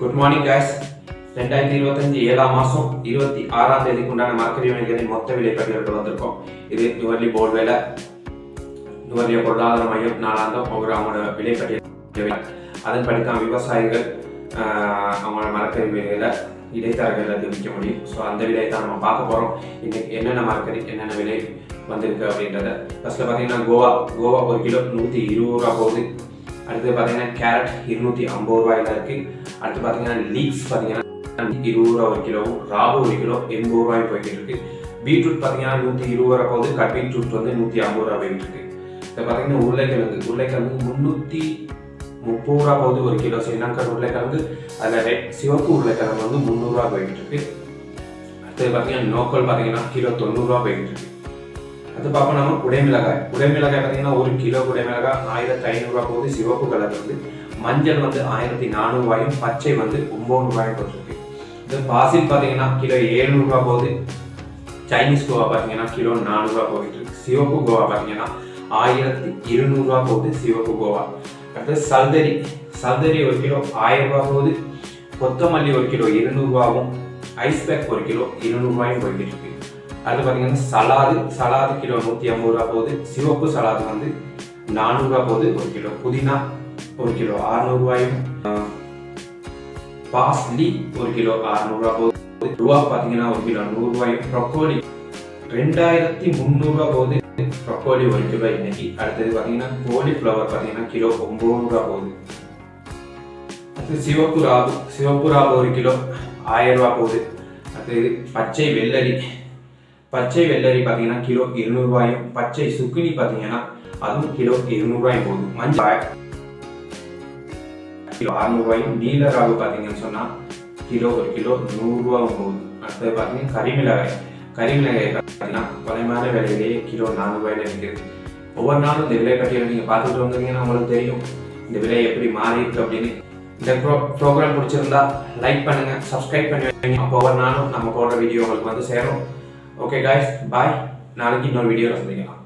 Good morning guys. ரெண்டாயிரத்தி இருபத்தஞ்சு ஏழாம் மாதம் இருபத்தி ஆறாம் தேதிக்கு உண்டான மார்க்கெட் யூனிட்களின் மொத்த விலை பட்டியலுக்கு வந்திருக்கோம். இது நுவர்லி போர்டு வேலை நுவர்லிய பொருளாதார மையம் நாளாந்தம் ஒரு அவங்களோட விலை. பட்டியல் அதன்படி தான் விவசாயிகள் ஆஹ், அவங்களோட மரக்கறி விலையில இடைத்தரகர்கள் விற்க முடியும். ஸோ அந்த விலையை தான் நம்ம பார்க்க போகிறோம் இன்னைக்கு என்னென்ன மரக்கறி என்னென்ன விலை வந்திருக்கு அப்படின்றத. ஃபர்ஸ்ட்ல பார்த்தீங்கன்னா கோவா. கோவா ஒரு கிலோ நூற்றி இருபது ரூபா போகுது. அடுத்து பார்த்தீங்கன்னா கேரட் இருநூற்றி ஐம்பது ரூபாயில இருக்கு. அடுத்து பார்த்தீங்கன்னா லீக்ஸ் பார்த்தீங்கன்னா இருபது ரூபா ஒரு கிலோவும் ராபு ஒரு கிலோ எண்பது ரூபாய் போய்கிட்டு இருக்கு. பீட்ரூட் பார்த்தீங்கன்னா நூற்றி இருபது ரூபா போகுது. கட் பீட்ரூட் வந்து நூற்றி ஐம்பது ரூபா போயிட்டு இருக்கு. இப்போ பார்த்தீங்கன்னா உருளைக்கிழங்கு உருளைக்கிழங்கு முந்நூற்றி முப்பது ரூபா போகுது ஒரு கிலோ. ஸ்ரீலங்கா உருளைக்கிழங்கு அதில் ரெட் சிவப்பு உருளைக்கிழங்கு வந்து முந்நூறுரூவா போய்கிட்டு இருக்கு. அடுத்தது பார்த்தீங்கன்னா நோக்கல் பார்த்தீங்கன்னா கிலோ தொண்ணூறுரூவா போய்கிட்டு இருக்கு. அது பார்ப்போம் நம்ம குடைமிளகாய் குடைமிளகாய் பார்த்தீங்கன்னா ஒரு கிலோ குடைமிளகாய் ஆயிரத்தி ஐநூறுரூவா போகுது. சிவப்பு கலர் வந்து மஞ்சள் வந்து ஆயிரத்தி நானூறுபாயும் பச்சை வந்து ஒம்பது ரூபாயும் போட்டிருக்கு இது பாசில் பார்த்தீங்கன்னா கிலோ ஏழ்நூறுபா போகுது. சைனீஸ் கோவா பார்த்தீங்கன்னா கிலோ நானூறுரூவா போயிட்டு இருக்கு. சிவப்பு கோவா பார்த்தீங்கன்னா ஆயிரத்தி இருநூறுவா போகுது சிவப்பு கோவா. அடுத்து சல்தரி. சல்தரி ஒரு கிலோ ஆயிரம் ரூபா போகுது. கொத்தமல்லி ஒரு கிலோ இருநூறுவாவும் ஐஸ் பேக் ஒரு கிலோ இருநூறுவாயும் போய்கிட்டு இருக்கு. அடுத்து பார்த்தீங்கன்னா சலாது சலாது கிலோ நூற்றி ஐம்பது ரூபா போகுது. சிவப்பு சலாது வந்து நானூறுரூவா போகுது ஒரு கிலோ. புதினா ஒரு கிலோ அறுநூறுவாயும் பாஸ்லி ஒரு கிலோ அறுநூறுவா போகுது. ரூபா பார்த்தீங்கன்னா ஒரு கிலோ நூறுரூவாயும் ப்ரொக்கோலி ரெண்டாயிரத்தி முந்நூறுரூவா போகுது. ப்ரொக்கோலி ஒரு கிலோ இன்னைக்கு. அடுத்தது பார்த்தீங்கன்னா கோலிஃப்ளவர் பார்த்தீங்கன்னா கிலோ ஒம்பது ரூபா போகுது. அடுத்து சிவப்பு ராபு சிவப்பு ராபு ஒரு கிலோ ஆயிரம் ரூபா போகுது. அடுத்தது பச்சை வெள்ளரி பச்சை வெள்ளரி பார்த்தீங்கன்னா கிலோ இருநூறுவாயும் பச்சை சுக்கினி பார்த்தீங்கன்னா அதுவும் கிலோ இருநூறுவாயும் போகுது. மஞ்சள் கிலோ அறுநூறுவாயும் நீல ராகு பார்த்தீங்கன்னு சொன்னால் கிலோ ஒரு கிலோ நூறுரூவாவும் போகுது. அடுத்தது பார்த்தீங்கன்னா கரிமிளகாய் கரிமிளகாய் பார்த்தீங்கன்னா குறைமான விலையிலேயே கிலோ நானூறுரூவாயில இருக்குது ஒவ்வொரு நாளும் இந்த விலை பட்டியலை நீங்கள் பார்த்துட்டு வந்தீங்கன்னா உங்களுக்கு தெரியும். இந்த விலை எப்படி மாறி இருக்கு அப்படின்னு. இந்த ப்ரோ ப்ரோக்ராம் பிடிச்சிருந்தா லைக் பண்ணுங்க சப்ஸ்கிரைப் பண்ணி வைங்க. அப்போ ஒவ்வொரு நாளும் நம்ம போடுற வீடியோ உங்களுக்கு வந்து சேரும். ओके गाइस बाय नाले की नो वीडियो रख देगा